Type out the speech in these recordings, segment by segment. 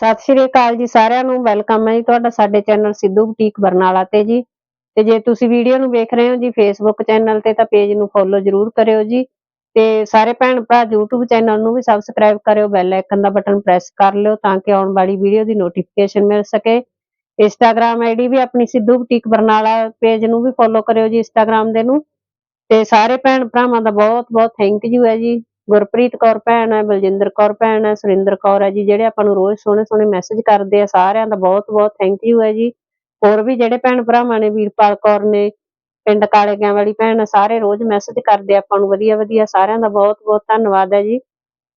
ਸਤਿ ਸ਼੍ਰੀ ਅਕਾਲ ਜੀ ਸਾਰਿਆਂ ਨੂੰ, ਵੈਲਕਮ ਹੈ ਜੀ ਤੁਹਾਡਾ ਸਾਡੇ ਚੈਨਲ ਸਿੱਧੂ ਬੁਟੀਕ ਬਰਨਾਲਾ ਤੇ ਜੀ। ਤੇ ਜੇ ਤੁਸੀਂ ਵੀਡੀਓ ਨੂੰ ਵੇਖ ਰਹੇ ਹੋ ਜੀ ਫੇਸਬੁੱਕ ਚੈਨਲ ਤੇ ਤਾਂ ਪੇਜ ਨੂੰ ਫੋਲੋ ਜਰੂਰ ਕਰਿਓ ਜੀ। ਤੇ ਸਾਰੇ ਭੈਣ ਭਰਾ YouTube ਚੈਨਲ ਨੂੰ ਵੀ ਸਬਸਕ੍ਰਾਈਬ ਕਰਿਓ ਬੈਲ ਆਈਕਨ ਦਾ ਬਟਨ ਪ੍ਰੈਸ ਕਰ ਲਿਓ ਤਾਂ ਕਿ ਆਉਣ ਵਾਲੀ ਵੀਡੀਓ ਦੀ ਨੋਟੀਫਿਕੇਸ਼ਨ ਮਿਲ ਸਕੇ। ਇੰਸਟਾਗ੍ਰam ਆਈਡੀ ਵੀ ਆਪਣੀ ਸਿੱਧੂ ਬੁਟੀਕ ਬਰਨਾਲਾ ਪੇਜ ਨੂੰ ਵੀ ਫੋਲੋ ਕਰਿਓ ਜੀ ਇੰਸਟਾਗ੍ਰam ਦੇ ਨੂੰ। ਤੇ ਸਾਰੇ ਭੈਣ ਭਰਾਵਾਂ ਦਾ ਬਹੁਤ ਬਹੁਤ ਥੈਂਕ ਯੂ ਹੈ ਜੀ। ਗੁਰਪ੍ਰੀਤ ਕੌਰ ਭੈਣ ਹੈ, ਬਲਜਿੰਦਰ ਕੌਰ ਭੈਣ ਹੈ, ਸੁਰਿੰਦਰ ਕੌਰ ਹੈ ਜੀ, ਜਿਹੜੇ ਆਪਾਂ ਨੂੰ ਰੋਜ਼ ਸੋਹਣੇ ਸੋਹਣੇ ਮੈਸੇਜ ਕਰਦੇ ਆ ਸਾਰਿਆਂ ਦਾ ਬਹੁਤ ਬਹੁਤ ਥੈਂਕ ਯੂ ਹੈ ਜੀ। ਹੋਰ ਵੀ ਜਿਹੜੇ ਭੈਣ ਭਰਾਵਾਂ ਨੇ, ਵੀਰਪਾਲ ਕੌਰ ਨੇ, ਪਿੰਡ ਕਾਲੇ ਵਾਲੀ ਭੈਣ ਸਾਰੇ ਰੋਜ਼ ਮੈਸੇਜ ਕਰਦੇ ਆਪਾਂ ਨੂੰ, ਵਧੀਆ ਵਧੀਆ ਸਾਰਿਆਂ ਦਾ ਬਹੁਤ ਬਹੁਤ ਧੰਨਵਾਦ ਹੈ ਜੀ।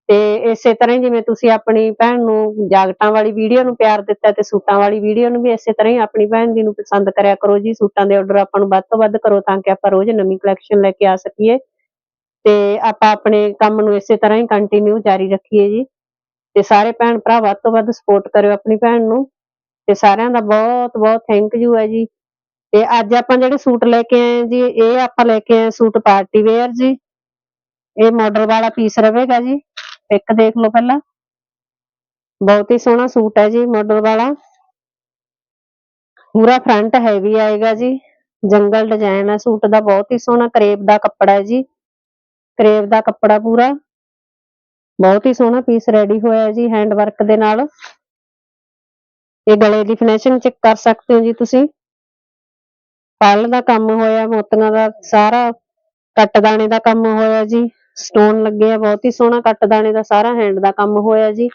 ਤੇ ਇਸੇ ਤਰ੍ਹਾਂ ਹੀ ਜਿਵੇਂ ਤੁਸੀਂ ਆਪਣੀ ਭੈਣ ਨੂੰ ਜਾਗਟਾਂ ਵਾਲੀ ਵੀਡੀਓ ਨੂੰ ਪਿਆਰ ਦਿੱਤਾ ਤੇ ਸੂਟਾਂ ਵਾਲੀ ਵੀਡੀਓ ਨੂੰ ਵੀ ਇਸੇ ਤਰ੍ਹਾਂ ਹੀ ਆਪਣੀ ਭੈਣ ਦੀ ਨੂੰ ਪਸੰਦ ਕਰਿਆ ਕਰੋ ਜੀ। ਸੂਟਾਂ ਦੇ ਆਰਡਰ ਆਪਾਂ ਨੂੰ ਵੱਧ ਤੋਂ ਵੱਧ ਕਰੋ ਤਾਂ ਕਿ ਆਪਾਂ ਰੋਜ਼ ਨਵੀਂ ਕਲੈਕਸ਼ਨ ਲੈ ਕੇ ਆ ਸਕੀਏ। ਤੇ ਆਪਾਂ ਆਪਣੇ ਕੰਮ ਨੂੰ ਇਸੇ ਤਰ੍ਹਾਂ ਹੀ ਕੰਟੀਨਿਊ ਜਾਰੀ ਰੱਖੀਏ ਜੀ। ਤੇ ਸਾਰੇ ਭੈਣ ਭਰਾ ਵੱਧ ਤੋਂ ਵੱਧ ਸਪੋਰਟ ਕਰਿਓ ਆਪਣੀ ਭੈਣ ਨੂੰ। ਤੇ ਸਾਰਿਆਂ ਦਾ ਬਹੁਤ ਬਹੁਤ ਥੈਂਕ ਯੂ ਹੈ ਜੀ। ਤੇ ਅੱਜ ਆਪਾਂ ਜਿਹੜੇ ਸੂਟ ਲੈ ਕੇ ਆਏ ਜੀ, ਇਹ ਆਪਾਂ ਲੈ ਕੇ ਆਏ ਸੂਟ ਪਾਰਟੀ ਵੇਅਰ ਜੀ। ਇਹ ਮਾਡਲ ਵਾਲਾ ਪੀਸ ਰਵੇਗਾ ਜੀ। ਇੱਕ ਦੇਖ ਲਓ ਪਹਿਲਾਂ। ਬਹੁਤ ਹੀ ਸੋਹਣਾ ਸੂਟ ਹੈ ਜੀ ਮਾਡਲ ਵਾਲਾ। ਪੂਰਾ ਫਰੰਟ ਹੈਵੀ ਆਏਗਾ ਜੀ। ਜੰਗਲ ਡਿਜ਼ਾਈਨ ਹੈ, ਸੂਟ ਦਾ ਬਹੁਤ ਹੀ ਸੋਹਣਾ ਕਰੇਪ ਦਾ ਕੱਪੜਾ ਹੈ ਜੀ। ਕਰੇਪ ਦਾ ਕੱਪੜਾ ਪੂਰਾ। ਬਹੁਤ ਹੀ ਸੋਹਣਾ ਪੀਸ ਰੈਡੀ ਹੋਇਆ ਹੈ ਜੀ ਹੈਂਡ ਵਰਕ ਦੇ ਨਾਲ। ਇਹ ਗਲੇ ਦੀ ਫਿਨਿਸ਼ਿੰਗ ਚੈੱਕ ਕਰ ਸਕਦੇ ਹੋ ਜੀ ਤੁਸੀਂ। ਪੱਲ ਦਾ ਕੰਮ ਹੋਇਆ, ਮੋਤੀਆਂ ਦਾ ਸਾਰਾ ਕੱਟ ਦਾਣੇ ਦਾ ਕੰਮ ਹੋਇਆ ਜੀ। ਸਟੋਨ ਲੱਗੇ ਆ, ਬਹੁਤ ਹੀ ਸੋਹਣਾ ਕੱਟ ਦਾਣੇ ਦਾ ਸਾਰਾ ਹੈਂਡ ਦਾ ਕੰਮ ਹੋਇਆ ਜੀ।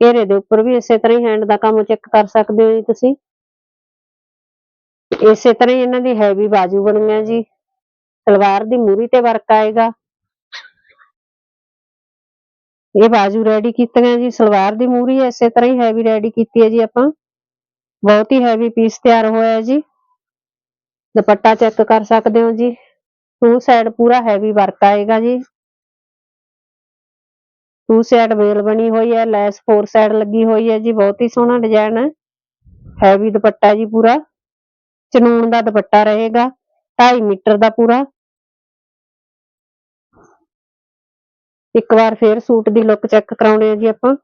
ਘੇਰੇ ਦੇ ਉੱਪਰ ਵੀ ਇਸੇ ਤਰ੍ਹਾਂ ਹੀ ਹੈਂਡ ਦਾ ਕੰਮ ਚੈੱਕ ਕਰ ਸਕਦੇ ਹੋ ਜੀ ਤੁਸੀਂ। ਇਸੇ ਤਰ੍ਹਾਂ ਹੀ ਇਹਨਾਂ ਦੀ ਹੈਵੀ ਬਾਜੂ ਬਣੀਆਂ ਜੀ। ਸਲਵਾਰ ਦੀ ਮੂਰੀ ਤੇ ਵਰਕ ਆਏਗਾ। ਇਹ ਬਾਜੂ ਰੈਡੀ ਕੀਤੀਆਂ ਜੀ, ਸਲਵਾਰ ਦੀ ਮੂਰੀ ਇਸੇ ਤਰ੍ਹਾਂ ਹੀ ਹੈਵੀ ਰੈਡੀ ਕੀਤੀ ਹੈ ਜੀ ਆਪਾਂ। ਬਹੁਤ ਹੀ ਹੈਵੀ ਪੀਸ ਤਿਆਰ ਹੋਇਆ ਜੀ। ਦੁਪੱਟਾ ਚੈੱਕ ਕਰ ਸਕਦੇ ਹੋ ਜੀ। ਟੂ ਸਾਈਡ ਪੂਰਾ ਹੈਵੀ ਵਰਕ ਆਏਗਾ ਜੀ। ਟੂ ਸਾਈਡ ਵੇਲ ਬਣੀ ਹੋਈ ਹੈ, ਲੈਸ ਫੋਰ ਸਾਈਡ ਲੱਗੀ ਹੋਈ ਹੈ ਜੀ। ਬਹੁਤ ਹੀ ਸੋਹਣਾ ਡਿਜ਼ਾਈਨ ਹੈ। ਹੈਵੀ ਦੁਪੱਟਾ ਜੀ ਪੂਰਾ। ਚਨੂਨ ਦਾ ਦੁਪੱਟਾ ਰਹੇਗਾ। 2.5 ਮੀਟਰ ਦਾ ਪੂਰਾ। ਇੱਕ ਵਾਰ ਫੇਰ ਸੂਟ ਦੀ ਲੁੱਕ ਚੈੱਕ ਕਰਾਉਣੇ ਆ ਜੀ ਆਪਾਂ।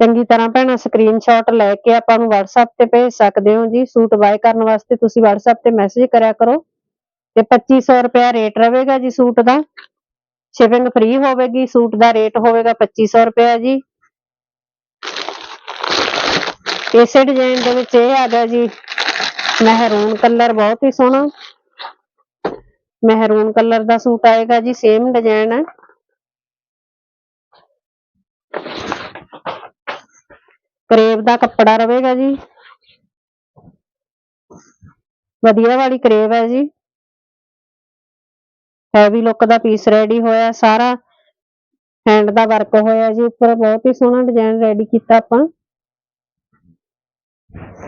ਚੰਗੀ ਤਰ੍ਹਾਂ ਭੈਣਾ ਸਕਰੀਨਸ਼ਾਟ ਲੈ ਕੇ ਆਪਾਂ ਨੂੰ WhatsApp ਤੇ ਭੇਜ ਸਕਦੇ ਹੋ ਜੀ। ਸੂਟ ਬਾਏ ਕਰਨ ਵਾਸਤੇ ਤੁਸੀਂ WhatsApp ਤੇ ਮੈਸੇਜ ਕਰਿਆ ਕਰੋ। ਤੇ 2500 ਰੁਪਿਆ ਰੇਟ ਰਹੇਗਾ ਜੀ ਸੂਟ ਦਾ। ਸ਼ਿਪਿੰਗ ਫ੍ਰੀ ਹੋਵੇਗੀ, ਸੂਟ ਦਾ ਰੇਟ ਹੋਵੇਗਾ 2500 ਰੁਪਿਆ ਜੀ। ਇਸੇ ਡਿਜ਼ਾਈਨ ਦੇ ਵਿੱਚ ਇਹ ਆ ਗਿਆ ਜੀ। ਮਹਿਰੂਨ ਕਲਰ ਬਹੁਤ ਹੀ ਸੋਹਣਾ। ਮਹਿਰੂਨ ਕਲਰ ਦਾ ਸੂਟ ਆਏਗਾ ਜੀ ਸੇਮ ਡਿਜ਼ਾਈਨ ਹੈ। ਕਰੇਬ ਦਾ ਕੱਪੜਾ ਰਹੇਗਾ ਜੀ। ਵਧੀਆ ਵਾਲੀ ਕਰੇਬ ਹੈ ਜੀ। ਹੈਵੀ ਲੁੱਕ ਦਾ ਪੀਸ ਰੈਡੀ ਹੋਇਆ, ਸਾਰਾ ਹੈਂਡ ਦਾ ਵਰਕ ਹੋਇਆ ਜੀ, ਉੱਪਰ ਬਹੁਤ ਹੀ ਸੋਹਣਾ ਡਿਜ਼ਾਈਨ ਰੈਡੀ ਕੀਤਾ ਆਪਾਂ।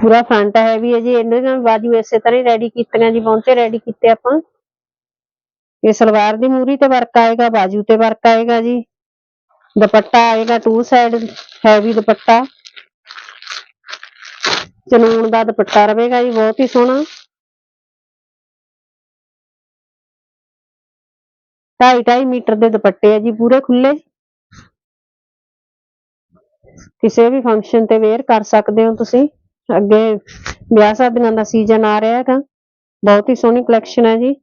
ਪੂਰਾ ਫਰੰਟ ਹੈਵੀ ਹੈ ਜੀ ਇਹਨਾਂ ਨਾਲ ਬਾਜੂ ਇਸੇ ਤਰ੍ਹਾਂ ਹੀ ਰੈਡੀ ਕੀਤੀਆਂ ਜੀ, ਪਹੁੰਚੇ ਰੈਡੀ ਕੀਤੇ ਆਪਾਂ। ਇਹ ਸਲਵਾਰ ਦੀ ਮੂਰੀ ਤੇ ਵਰਕ ਆਏਗਾ, ਬਾਜੂ ਤੇ ਵਰਕ ਆਏਗਾ ਜੀ। ਦੁਪੱਟਾ ਆਏਗਾ ਟੂ ਸਾਈਡ ਹੈਵੀ ਦੁਪੱਟਾ। ਚਨੂਨ ਦਾ ਦੁਪੱਟਾ ਰਹੇਗਾ ਜੀ, ਬਹੁਤ ਹੀ ਸੋਹਣਾ। ਢਾਈ ਢਾਈ ਮੀਟਰ ਦੇ ਦੁਪੱਟੇ ਆ ਜੀ, ਪੂਰੇ ਖੁੱਲੇ ਕਿਸੇ ਵੀ ਫੰਕਸ਼ਨ ਤੇ ਵੇਅਰ ਕਰ ਸਕਦੇ ਹੋ ਤੁਸੀਂ। ਅੱਗੇ ਵਿਆਹ ਸ਼ਾਦੀਆਂ ਦਾ ਸੀਜ਼ਨ ਆ ਰਿਹਾ ਹੈਗਾ। ਬਹੁਤ ਹੀ ਸੋਹਣੀ ਕਲੈਕਸ਼ਨ ਹੈ ਜੀ।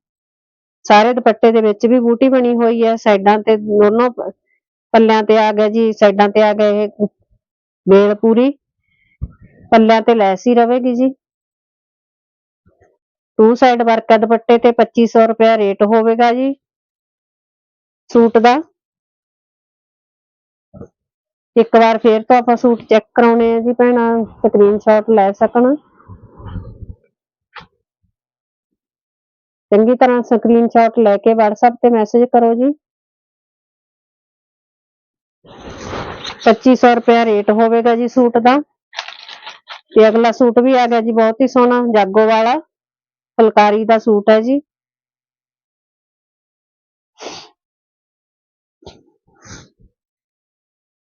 ਸਾਰੇ ਦੁਪੱਟੇ ਦੇ ਵਿੱਚ ਵੀ ਬੂਟੀ ਬਣੀ ਹੋਈ ਹੈ। ਸਾਈਡਾਂ ਤੇ ਦੋਨੋਂ ਪੱਲਿਆਂ ਤੇ ਆ ਗਿਆ ਜੀ, ਸਾਈਡਾਂ ਤੇ ਆ ਗਿਆ ਇਹ ਵੇਲ ਪੂਰੀ। ਪੱਲਿਆਂ ਤੇ ਲੈਸ ਹੀ ਰਵੇਗੀ ਜੀ। ਟੂ ਸਾਈਡ ਵਰਕ ਹੈ ਦੁਪੱਟੇ ਤੇ 2500 ਰੁਪਏ ਰੇਟ ਹੋਵੇਗਾ ਜੀ। ਸੂਟ ਦਾ। ਇੱਕ ਵਾਰ ਫੇਰ ਤੋਂ ਆਪਾਂ ਸੂਟ ਚੈੱਕ ਕਰਾਉਣੇ ਆ ਜੀ ਭੈਣਾ ਸਕਰੀਨਸ਼ਾਟ ਲੈ ਸਕਣ। ਚੰਗੀ ਤਰ੍ਹਾਂ ਸਕਰੀਨਸ਼ਾਟ ਲੈ ਕੇ WhatsApp ਤੇ ਮੈਸੇਜ ਕਰੋ ਜੀ। 2500 ਰੁਪਏ ਰੇਟ ਹੋਵੇਗਾ ਜੀ ਸੂਟ ਦਾ। ਤੇ ਅਗਲਾ ਸੂਟ ਵੀ ਆ ਗਿਆ ਜੀ, ਬਹੁਤ ਹੀ ਸੋਹਣਾ, ਜਾਗੋ ਵਾਲਾ, ਫੁਲਕਾਰੀ ਦਾ ਸੂਟ ਹੈ ਜੀ।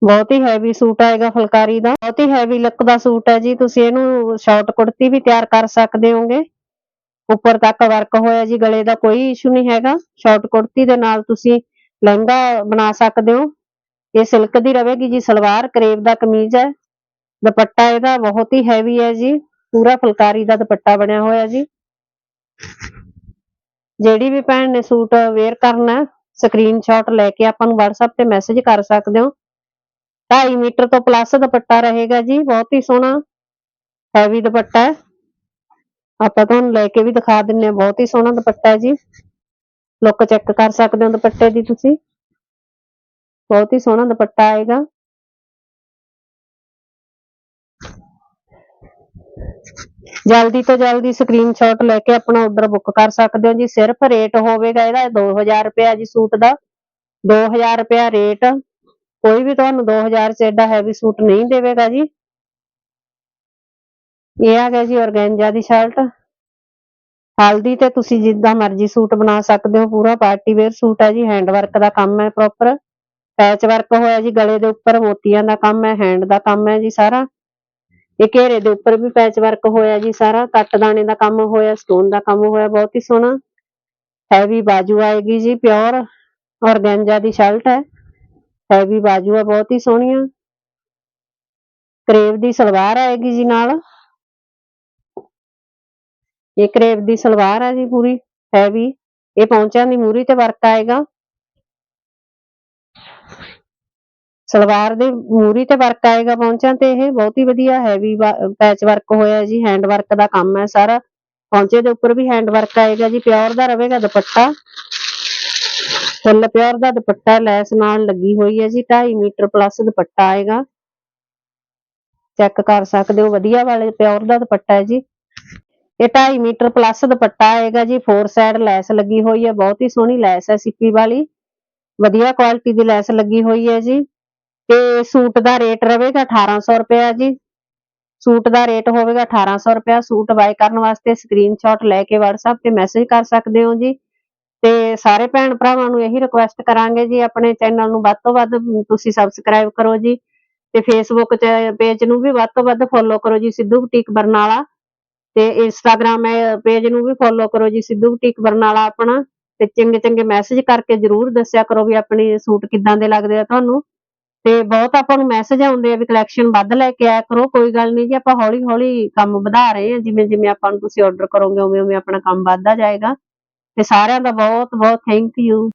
ਬਹੁਤ ਹੀ ਹੈਵੀ ਸੂਟ ਆਏਗਾ ਫੁਲਕਾਰੀ ਦਾ। ਬਹੁਤ ਹੀ ਹੈਵੀ ਲੁੱਕ ਦਾ ਸੂਟ ਹੈ ਜੀ। ਤੁਸੀਂ ਇਹਨੂੰ ਸ਼ਾਰਟ ਕੁੜਤੀ ਵੀ ਤਿਆਰ ਕਰ ਸਕਦੇ ਹੋਗੇ। ਉੱਪਰ ਤੱਕ ਵਰਕ ਹੋਇਆ ਜੀ, ਗਲੇ ਦਾ ਕੋਈ ਇਸ਼ੂ ਨਹੀਂ ਹੈਗਾ। ਸ਼ਾਰਟ ਕੁੜਤੀ ਦੇ ਨਾਲ ਤੁਸੀਂ ਲਹਿੰਗਾ ਬਣਾ ਸਕਦੇ ਹੋ। ਇਹ ਸਿਲਕ ਦੀ ਰਵੇਗੀ ਜੀ, ਸਲਵਾਰ ਕਰੇਬ ਦਾ ਕਮੀਜ਼ ਹੈ। ਦੁਪੱਟਾ ਇਹਦਾ ਬਹੁਤ ਹੀ ਹੈਵੀ ਹੈ ਜੀ। ਪੂਰਾ ਫੁਲਕਾਰੀ ਦਾ ਦੁਪੱਟਾ ਬਣਿਆ ਹੋਇਆ ਜੀ। ਜਿਹੜੀ ਵੀ ਭੈਣ ਨੇ ਸੂਟ ਵੇਅਰ ਕਰਨਾ ਸਕਰੀਨਸ਼ਾਟ ਲੈ ਕੇ ਆਪਾਂ ਨੂੰ WhatsApp ਤੇ ਮੈਸੇਜ ਕਰ ਸਕਦੇ ਹੋ। 2.5 ਮੀਟਰ ਤੋਂ ਪਲੱਸ ਦੁਪੱਟਾ ਰਹੇਗਾ ਜੀ, ਬਹੁਤ ਹੀ ਸੋਹਣਾ ਹੈਵੀ ਦੁਪੱਟਾ ਹੈ। ਆਪਾਂ ਤੁਹਾਨੂੰ ਲੈ ਕੇ ਵੀ ਦਿਖਾ ਦਿੰਨੇ ਆ ਬਹੁਤ ਹੀ ਸੋਹਣਾ ਦੁਪੱਟਾ ਹੈ ਜੀ। ਲੁੱਕ ਚੈੱਕ ਕਰ ਸਕਦੇ ਹੋ ਦੁਪੱਟੇ ਦੀ ਤੁਸੀਂ। ਬਹੁਤ ਹੀ ਸੋਹਣਾ ਦੁਪੱਟਾ ਆਏਗਾ। ਜਲਦੀ ਤੋਂ ਜਲਦੀ ਸਕਰੀਨਸ਼ਾਟ ਲੈ ਕੇ ਆਪਣਾ ਆਰਡਰ ਬੁੱਕ ਕਰ ਸਕਦੇ ਹੋ ਜੀ। ਸਿਰਫ ਰੇਟ ਹੋਵੇਗਾ ਇਹਦਾ 2000 ਰੁਪਇਆ ਜੀ ਸੂਟ ਦਾ। 2000 ਰੁਪਇਆ ਰੇਟ ਕੋਈ ਵੀ ਤੁਹਾਨੂੰ 2000 ਚ ਐਡਾ ਹੈਵੀ ਸੂਟ ਨਹੀਂ ਦੇਵੇਗਾ ਜੀ। ਇਹ ਆ ਗਿਆ ਜੀ ਔਰਗੈਂਜਾ ਦੀ ਸ਼ਰਟ ਹਲਦੀ ਤੇ ਤੁਸੀਂ ਜਿੱਦਾਂ ਮਰਜ਼ੀ ਸੂਟ ਬਣਾ ਸਕਦੇ ਹੋ। ਪੂਰਾ ਪਾਰਟੀ ਵੇਅਰ ਸੂਟ ਹੈ ਜੀ। ਹੈਂਡ ਵਰਕ ਦਾ ਕੰਮ ਹੈ ਪ੍ਰੋਪਰ ਪੈਚ ਵਰਕ ਹੋਇਆ ਜੀ ਗਲੇ ਦੇ ਉੱਪਰ। ਮੋਤੀਆਂ ਦਾ ਕੰਮ ਹੈ ਹੈਂਡ ਦਾ ਕੰਮ ਹੈ ਜੀ ਸਾਰਾ। ਇਹ ਘੇਰੇ ਦੇ ਉੱਪਰ ਵੀ ਪੈਚ ਵਰਕ ਹੋਇਆ ਜੀ ਸਾਰਾ। ਕੱਟ ਦਾਣੇ ਦਾ ਕੰਮ ਹੋਇਆ ਸਟੋਨ ਦਾ ਕੰਮ ਹੋਇਆ, ਬਹੁਤ ਹੀ ਸੋਹਣਾ। ਹੈਵੀ ਬਾਜੂ ਆਏਗੀ ਜੀ ਪਿਓਰ ਔਰਗੈਂਜਾ ਦੀ ਸ਼ਰਟ ਹੈ। ਹੈਵੀ ਬਾਜੂ ਹੈ ਬਹੁਤ ਹੀ ਸੋਹਣੀਆਂ। ਕਰੇਵ ਦੀ ਸਲਵਾਰ ਆਏਗੀ ਜੀ ਨਾਲ। ਇਹ ਕਰੇਵ ਦੀ ਸਲਵਾਰ ਹੈ ਜੀ ਪੂਰੀ, ਹੈਵੀ। ਇਹ ਪੌਂਚਿਆਂ ਦੀ ਮੂਰੀ ਤੇ ਵਰਕ ਆਏਗਾ। ਸਲਵਾਰ ਦੇ ਮੂਰੀ ਤੇ ਵਰਕ ਆਏਗਾ ਪੌਂਚਿਆਂ ਤੇ ਇਹ। ਬਹੁਤ ਹੀ ਵਧੀਆ ਹੈਵੀ ਪੈਚ ਵਰਕ ਹੋਇਆ ਜੀ, ਹੈਂਡ ਵਰਕ ਦਾ ਕੰਮ ਹੈ ਸਾਰਾ। ਪੌਂਚੇ ਦੇ ਉੱਪਰ ਵੀ ਹੈਂਡ ਵਰਕ ਆਏਗਾ ਜੀ, ਪਿਓਰ ਦਾ ਰਵੇਗਾ ਦੁਪੱਟਾ। ਫੁੱਲ ਪਿਓਰ ਦਾ ਦੁਪੱਟਾ ਲੈਸ ਨਾਲ ਲੱਗੀ ਹੋਈ ਹੈ ਜੀ 2.5 ਮੀਟਰ ਪਲੱਸ ਦੁਪੱਟਾ ਆਏਗਾ। ਚੈੱਕ ਕਰ ਸਕਦੇ ਹੋ, ਵਧੀਆ ਵਾਲੇ ਪਿਓਰ ਦਾ ਦੁਪੱਟਾ ਹੈ ਜੀ। ਇਹ 2.5 ਮੀਟਰ ਪਲੱਸ ਦੁਪੱਟਾ ਆਏਗਾ ਜੀ ਫੋਰ ਸਾਈਡ ਲੈਸ ਲੱਗੀ ਹੋਈ ਹੈ, ਬਹੁਤ ਹੀ ਸੋਹਣੀ ਲੈਸ ਹੈ ਸਿੱਪੀ ਵਾਲੀ। ਵਧੀਆ ਕੁਆਲਿਟੀ ਦੀ ਲੈਸ ਲੱਗੀ ਹੋਈ ਹੈ ਜੀ। ਤੇ ਸੂਟ ਦਾ ਰੇਟ ਰਵੇਗਾ 1800 ਰੁਪਇਆ ਜੀ। ਸੂਟ ਦਾ ਰੇਟ ਹੋਵੇਗਾ 1800 ਰੁਪਇਆ, ਸੂਟ ਬਾਈ ਕਰਨ ਵਾਸਤੇ ਸਕਰੀਨਸ਼ਾਟ ਲੈ ਕੇ WhatsApp ਤੇ ਮੈਸੇਜ ਕਰ ਸਕਦੇ ਹੋ ਜੀ। ਤੇ ਸਾਰੇ ਭੈਣ ਭਰਾਵਾਂ ਨੂੰ ਇਹੀ ਰਿਕੁਐਸਟ ਕਰਾਂਗੇ ਜੀ, ਆਪਣੇ ਚੈਨਲ ਨੂੰ ਵੱਧ ਤੋਂ ਵੱਧ ਤੁਸੀਂ ਸਬਸਕ੍ਰਾਈਬ ਕਰੋ ਜੀ ਤੇ ਫੇਸਬੁੱਕ ਪੇਜ ਨੂੰ ਵੀ ਵੱਧ ਤੋਂ ਵੱਧ ਫੋਲੋ ਕਰੋ ਜੀ, ਸਿੱਧੂ ਬੁਟੀਕ ਬਰਨਾਲਾ ਤੇ ਇੰਸਟਾਗ੍ਰam ਪੇਜ ਨੂੰ ਵੀ ਫੋਲੋ ਕਰੋ ਜੀ, ਸਿੱਧੂ ਬੁਟੀਕ ਬਰਨਾਲਾ ਆਪਣਾ ਤੇ ਚੰਗੇ ਚੰਗੇ ਮੈਸੇਜ ਕਰਕੇ ਜਰੂਰ ਦੱਸਿਆ ਕਰੋ ਵੀ ਆਪਣੇ ਸੂਟ ਕਿੱਦਾਂ ਦੇ ਲੱਗਦੇ ਆ ਤੁਹਾਨੂੰ ਤੇ ਬਹੁਤ ਆਪਾਂ ਨੂੰ ਮੈਸੇਜ ਆਉਂਦੇ ਆ ਵੀ ਕਲੈਕਸ਼ਨ ਵੱਧ ਲੈ ਕੇ ਆਇਆ ਕਰੋ, ਕੋਈ ਗੱਲ ਨਹੀਂ ਜੀ, ਆਪਾਂ ਹੌਲੀ ਹੌਲੀ ਕੰਮ ਵਧਾ ਰਹੇ ਹਾਂ ਜਿਵੇਂ ਜਿਵੇਂ ਆਪਾਂ ਨੂੰ ਤੁਸੀਂ ਆਰਡਰ ਕਰੋਗੇ ਉਵੇਂ ਉਵੇਂ ਆਪਣਾ ਕੰਮ ਵੱਧਦਾ ਜਾਏਗਾ। ਤੇ ਸਾਰਿਆਂ ਦਾ ਬਹੁਤ ਬਹੁਤ ਥੈਂਕ ਯੂ